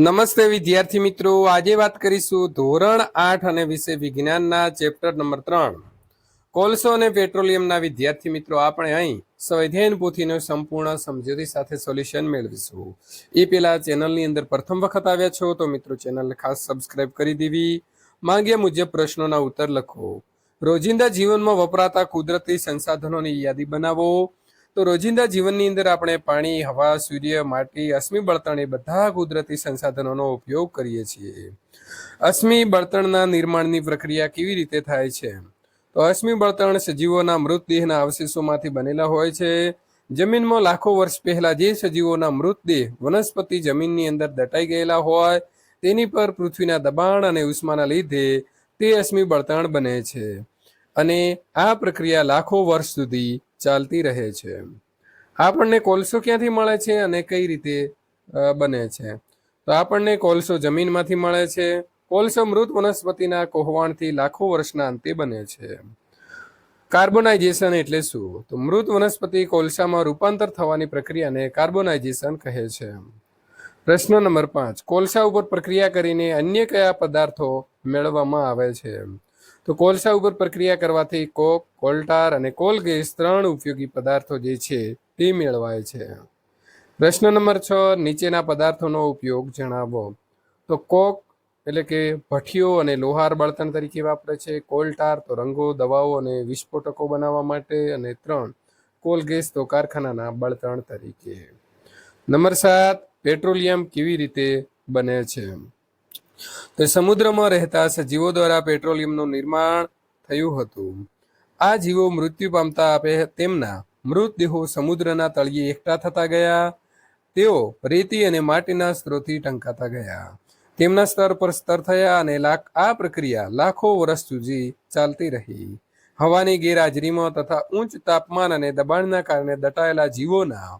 નમસ્તે વિદ્યાર્થી મિત્રો. આજે વાત કરીશું ધોરણ આઠ અને વિષય વિજ્ઞાનના ચેપ્ટર નંબર ત્રણ. કોલસો અને પેટ્રોલિયમના વિદ્યાર્થી મિત્રો, આપણે અહીં સ્વૈધ્યાયન પોથીનું સંપૂર્ણ સમજૂતી સાથે સોલ્યુશન મેળવીશું. એ પેલા ચેનલની અંદર પ્રથમ વખત આવ્યા છો તો મિત્રો, ચેનલને ખાસ સબસ્ક્રાઇબ કરી દેવી. માંગ્યા મુજબ પ્રશ્નોના ઉત્તર લખો. રોજિંદા જીવનમાં વપરાતા કુદરતી સંસાધનોની યાદી બનાવો. તો રોજિંદા જીવનની અંદર આપણે પાણી, હવા, સૂર્ય, માટી, અશ્મિ બળતણ એ બધા કુદરતી સંસાધનોનો ઉપયોગ કરીએ છીએ. અશ્મિ બળતણના નિર્માણની પ્રક્રિયા કેવી રીતે થાય છે? તો અશ્મિ બળતણ સજીવોના મૃતદેહના અવશેષોમાંથી બનેલા હોય છે. જમીનમાં લાખો વર્ષ પહેલા જે સજીવોના મૃતદેહ વનસ્પતિ જમીનની અંદર દટાઈ ગયેલા હોય, તેની પર પૃથ્વીના દબાણ અને ઉષ્માના લીધે તે અશ્મિ બળતણ બને છે. અને આ પ્રક્રિયા લાખો વર્ષ સુધી ચાલતી રહે છે. આપણને કોલસો ક્યાંથી મળે છે અને કઈ રીતે બને છે? તો આપણને કોલસો જમીનમાંથી મળે છે. કોલસો મૃત વનસ્પતિના કોહવાણથી લાખો વર્ષના અંતે બને છે. કાર્બોનાઇઝેશન એટલે શું? તો મૃત વનસ્પતિ કોલસામાં રૂપાંતર થવાની પ્રક્રિયાને કાર્બોનાઇઝેશન કહે છે. પ્રશ્ન નંબર પાંચ. કોલસા ઉપર પ્રક્રિયા કરીને અન્ય કયા પદાર્થો મેળવવામાં આવે છે? તો કોલસા ઉપર પ્રક્રિયા કરવાથી કોક, કોલ્ટાર અને કોલ ગેસ ત્રણ ઉપયોગી પદાર્થો જે છે તે મેળવાય છે. પ્રશ્ન નંબર છ, નીચેના પદાર્થોનો ઉપયોગ જણાવો. તો કોક એટલે કે ભઠ્ઠીઓ અને લોહાર બળતણ તરીકે વાપરે છે, કોલટાર તો રંગો, દવાઓ અને વિસ્ફોટકો બનાવવા માટે, અને ત્રણ કોલ ગેસ તો કારખાનાના બળતણ તરીકે. નંબર સાત, પેટ્રોલિયમ કેવી રીતે બને છે? તો સમુદ્રમાં રહેતા સજીવો દ્વારા પેટ્રોલિયમનું નિર્માણ થયું હતું. આ જીવો મૃત્યુ પામતા તેમના મૃતદેહો સમુદ્રના તળિયે એકઠા થતા ગયા. તેઓ રેતી અને માટીના સ્ત્રોતથી ટંકાતા ગયા. તેમના સ્તર પર સ્તર થયા અને આ પ્રક્રિયા લાખો વર્ષ સુધી ચાલતી રહી. હવાની ગેરહાજરીમાં તથા ઉચ્ચ તાપમાન અને દબાણના કારણે દટાયેલા જીવોના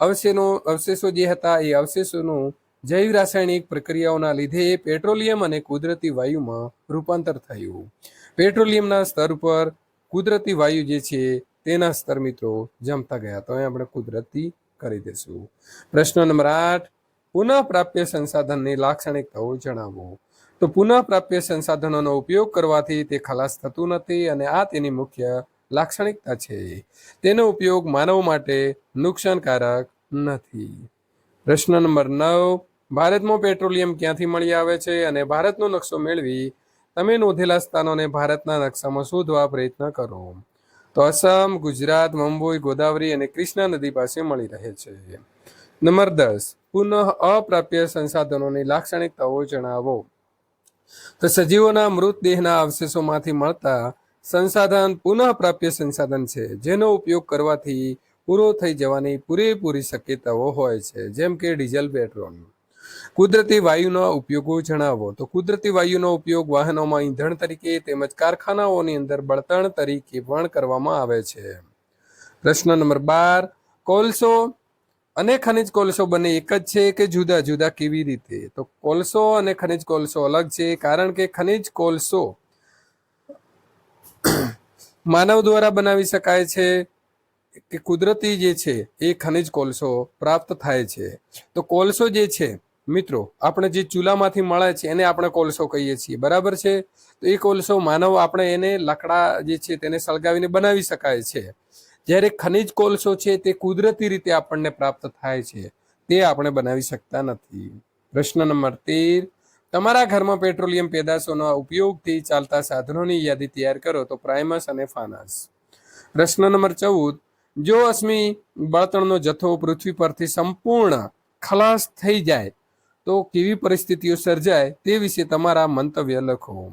અવશેનો, અવશેષો જે હતા એ અવશેષોનું જૈવ રાસાયણિક પ્રક્રિયાઓના લીધે પેટ્રોલિયમ અને કુદરતી વાયુમાં રૂપાંતર થયું. પેટ્રોલિયમના સ્તર પર કુદરતી વાયુ જે છે, તેના સ્તર મિત્રો જમતા ગયા. તો આપણે કુદરતી કરી દઈશું. પ્રશ્ન નંબર આઠ પુનઃ પ્રાપ્ય સંસાધનની લાક્ષણિકતાઓ જણાવો. તો પુનઃ પ્રાપ્ય સંસાધનોનો ઉપયોગ કરવાથી તે ખલાસ થતું નથી અને આ તેની મુખ્ય લાક્ષણિકતા છે. તેનો ઉપયોગ માનવ માટે નુકસાનકારક નથી. પ્રશ્ન નંબર નવ ભારતમાં પેટ્રોલિયમ ક્યાંથી મળી આવે છે અને ભારતનો નકશો મેળવી તમે નોંધેલા સ્થાનોને ભારતના નકશામાં શોધવા પ્રયત્ન કરો. તો અસમ ગુજરાત, મુંબઈ, ગોદાવરી અને કૃષ્ણા નદી પાસે મળી રહે છે. નંબર દસ, પુનઃ અપ્રાપ્ય સંસાધનોની લાક્ષણિકતાઓ જણાવો. તો સજીવોના મૃતદેહના અવશેષોમાંથી મળતા સંસાધન પુનઃ પ્રાપ્ય સંસાધન છે, જેનો ઉપયોગ કરવાથી પૂરો થઈ જવાની પૂરેપૂરી શક્યતાઓ હોય છે, જેમ કે ડીઝલ, પેટ્રોલ. કુદરતી વાયુના ઉપયોગો જણાવો. તો કુદરતી વાયુનો ઉપયોગ વાહનોમાં ઈંધણ તરીકે તેમજ કારખાનાઓની અંદર બળતણ તરીકે પણ કરવામાં આવે છે. પ્રશ્ન નંબર બાર, કોલસો અને ખનિજ કોલસો બંને એક જ છે કે જુદા જુદા કેવી રીતે? તો કોલસો અને ખનિજ કોલસો અલગ છે કારણ કે ખનિજ કોલસો માનવ દ્વારા બનાવી શકાય છે કે કુદરતી જે છે એ ખનિજ કોલસો પ્રાપ્ત થાય છે. તો કોલસો જે છે મિત્રો, આપણે જે ચૂલામાંથી મળે છે એને આપણે કોલસો કહીએ છીએ, બરાબર છે? તો એ કોલસો માનવ આપણે એને લાકડા જે છે તેને સળગાવીને બનાવી શકાય છે. જ્યારે ખનિજ કોલસો છે તે કુદરતી રીતે આપણને પ્રાપ્ત થાય છે, તે આપણે બનાવી શકતા નથી. પ્રશ્ન નંબર તેર, તમારા ઘરમાં પેટ્રોલિયમ પેદાશોના ઉપયોગથી ચાલતા સાધનોની યાદી તૈયાર કરો તો પ્રાઇમસ અને ફાનસ. પ્રશ્ન નંબર ચૌદ, જો અશ્મિ બળતણનો જથ્થો પૃથ્વી પરથી સંપૂર્ણ ખલાસ થઈ જાય તો કેવી પરિસ્થિતિઓ સર્જાય તે વિશે તમારા મંતવ્ય લખો.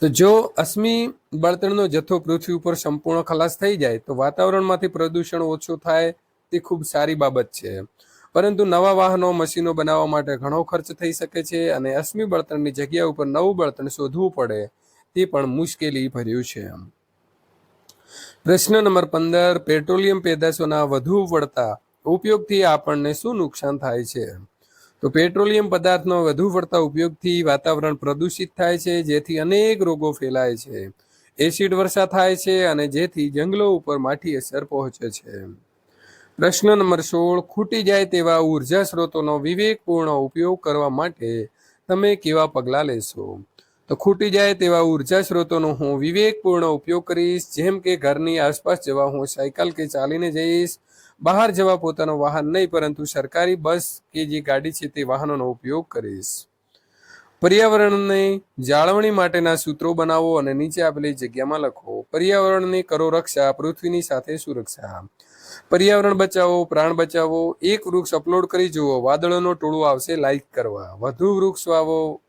તો જો અશ્મિ બળતણનો જથ્થો પૃથ્વી ઉપર સંપૂર્ણ ખલાસ થઈ જાય, તો વાતાવરણમાંથી પ્રદૂષણ ઓછું થાય તે ખૂબ સારી બાબત છે. પરંતુ નવા વાહનો, મશીનો બનાવવા માટે ઘણો ખર્ચ થઈ શકે છે અને અશ્મિ બળતણની જગ્યા ઉપર નવું બળતણ શોધવું પડે તે પણ મુશ્કેલી ભર્યું છે. પ્રશ્ન નંબર પંદર, પેટ્રોલિયમ પેદાશોના વધુ વળતા ઉપયોગથી આપણને શું નુકસાન થાય છે? તો પેટ્રોલિયમ પદાર્થનો વધુ પડતા ઉપયોગથી વાતાવરણ પ્રદૂષિત થાય છે, જેથી અનેક રોગો ફેલાય છે. એસિડ વર્ષા થાય છે અને જેથી જંગલો ઉપર માઠી અસર પહોંચે છે. પ્રશ્ન નંબર સોળ, ખૂટી જાય તેવા ઊર્જા સ્ત્રોતોનો વિવેકપૂર્ણ ઉપયોગ કરવા માટે તમે કેવા પગલાં લેશો? તો ખૂટી જાય તેવા ઊર્જા સ્ત્રોતોનો હું વિવેકપૂર્ણ ઉપયોગ કરીશ. જેમ કે ઘરની આસપાસ જવા હું સાયકલ કે ચાલીને જઈશ. બહાર જવા પોતાનો વાહન નહીં, પરંતુ સરકારી બસ કે જે ગાડી છે તે વાહનોનો ઉપયોગ કરીશ. પર્યાવરણને જાળવણી માટેના સૂત્રો બનાવો અને નીચે આપેલી જગ્યામાં લખો. પર્યાવરણની કરો રક્ષા, પૃથ્વીની સાથે સુરક્ષા. પર્યાવરણ બચાવો, પ્રાણ બચાવો. એક વૃક્ષ અપલોડ કરી જુઓ. વાદળોનો ટોળું આવશે, લાઈક કરવા. વધુ વૃક્ષ વાવો.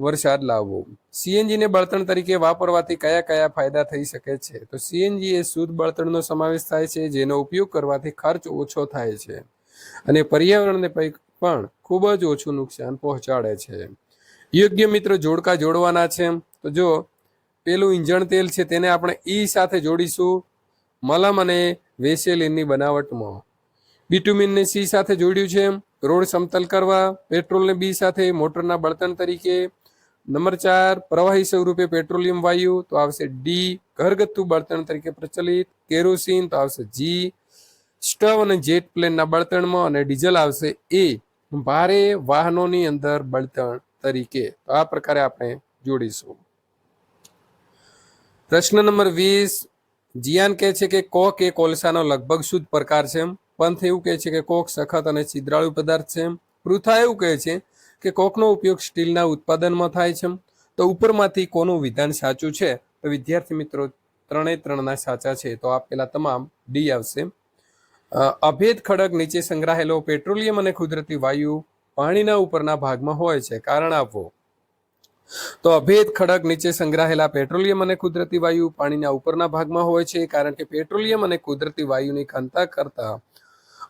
વરસાદ લાવવો. સીએનજીને બળતણ તરીકે વાપરવાથી કયા કયા ફાયદા થઈ શકે છે? તો સીએનજી એ શુદ્ધ બળતણનો સમાવેશ થાય છે, જેનો ઉપયોગ કરવાથી ખર્ચ ઓછો થાય છે અને પર્યાવરણને પણ ખૂબ જ ઓછું નુકસાન પહોંચાડે છે. યોગ્ય મિત્રો જોડકા જોડવાના છે? તો જો પેલું ઇંજણ તેલ છે, તેને આપણે ઈ સાથે જોડીશું. મલમ અને વેસેલિનની બનાવટમાં. બિટુમિનને સી સાથે જોડ્યું છે રોડ સમતલ કરવા, પેટ્રોલને બી સાથે, મોટરના બળતણ તરીકે. નંબર ચાર, પ્રવાહી સ્વરૂપે પેટ્રોલિયમ વાયુ, તો આવશે ડી ઘરગથ્થુ બળતણ તરીકે પ્રચલિત, કેરોસીન, તો આવશે જી સ્ટવ અને જેટ પ્લેનના બળતણમાં અને ડીઝલ આવશે એ ભારે વાહનોની અંદર બળતણ તરીકે. તો આ પ્રકારે આપણે જોડીશું. પ્રશ્ન નંબર વીસ, જીયાન કહે છે કે કોક એ કોલસાનો લગભગ શુદ્ધ પ્રકાર છે પંથ એવું કહે છે કે કોક સખત અને છિદ્રાળુ પદાર્થ છે પૃથા એવું કહે છે કે કોકનો ઉપયોગ સ્ટીલના ઉત્પાદનમાં થાય છે? તો ઉપરમાંથી કોનું વિધાન સાચું છે? તો વિદ્યાર્થી મિત્રો, ત્રણેય ત્રણના સાચા છે. તો આપેલા તમામ ડી આવશે. અભેદ ખડક નીચે સંગ્રહાયેલો પેટ્રોલિયમ અને કુદરતી વાયુ પાણીના ઉપરના ભાગમાં હોય છે. કારણ આપવો તો અભેદ ખડક નીચે સંગ્રહેલા પેટ્રોલિયમ અને કુદરતી વાયુ પાણીના ઉપરના ભાગમાં હોય છે. કારણ કે પેટ્રોલિયમ અને કુદરતી વાયુની ઘનતા કરતા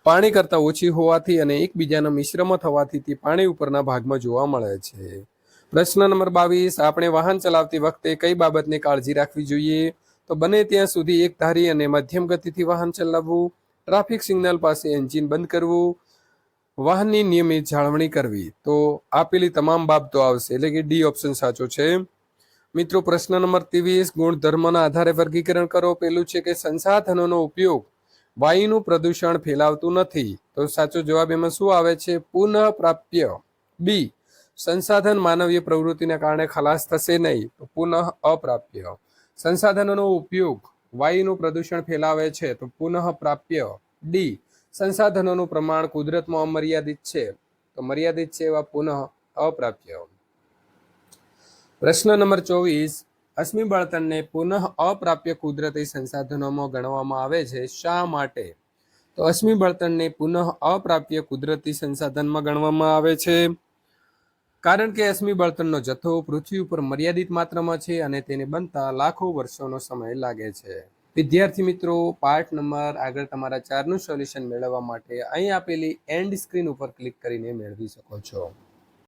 પાણી કરતા ઓછી હોવાથી અને એકબીજાના મિશ્રમાં થવાથી તે પાણી ઉપરના ભાગમાં જોવા મળે છે. પ્રશ્ન નંબર બાવીસ, આપણે વાહન ચલાવતી વખતે કઈ બાબતની કાળજી રાખવી જોઈએ? તો બને ત્યાં સુધી એક ધારી અને મધ્યમ ગતિથી વાહન ચલાવવું, ટ્રાફિક સિગ્નલ પાસે એન્જિન બંધ કરવું, વાહનની નિયમિત જાળવણી કરવી. તો આપેલી તમામ બાબતો આવશે. એટલે કે ડી ઓપ્શન સાચો છે. મિત્રો, પ્રશ્ન નંબર ત્રેવીસ, ગુણધર્મના આધારે વર્ગીકરણ કરો. પેલું છે કે સંસાધનોનો ઉપયોગ વાયુનું પ્રદૂષણ ફેલાવતું નથી. તો સાચો જવાબ એમાં શું આવે છે? પુનઃ પ્રાપ્ય બી, સંસાધન માનવીય પ્રવૃત્તિને કારણે ખલાસ થશે નહીં. તો પુનઃ અપ્રાપ્ય સંસાધનોનો ઉપયોગ વાયુનું પ્રદૂષણ ફેલાવે છે. તો પુનઃ પ્રાપ્ય ડી, સંસાધનોનું પ્રમાણ કુદરતમાં અમર્યાદિત છે. તો મર્યાદિત છે એવા પુનઃ અપ્રાપ્ય પ્રશ્ન નંબર ચોવીસ અશ્મિ બળતણને પુનઃ અપ્રાપ્ય કુદરતી સંસાધનોમાં ગણવામાં આવે છે. શા માટે? તો અશ્મિ બળતણને પુનઃ અપ્રાપ્ય કુદરતી સંસાધનમાં ગણવામાં આવે છે. કારણ કે અશ્મિ બળતણનો જથ્થો પૃથ્વી ઉપર મર્યાદિત માત્રામાં છે અને તેને બનતા લાખો વર્ષોનો સમય લાગે છે. વિદ્યાર્થી મિત્રો પાર્ટ નંબર આગળ તમારા ચારનું સોલ્યુશન મેળવવા માટે અહીં આપેલી એન્ડ સ્ક્રીન ઉપર ક્લિક કરીને મેળવી શકો છો.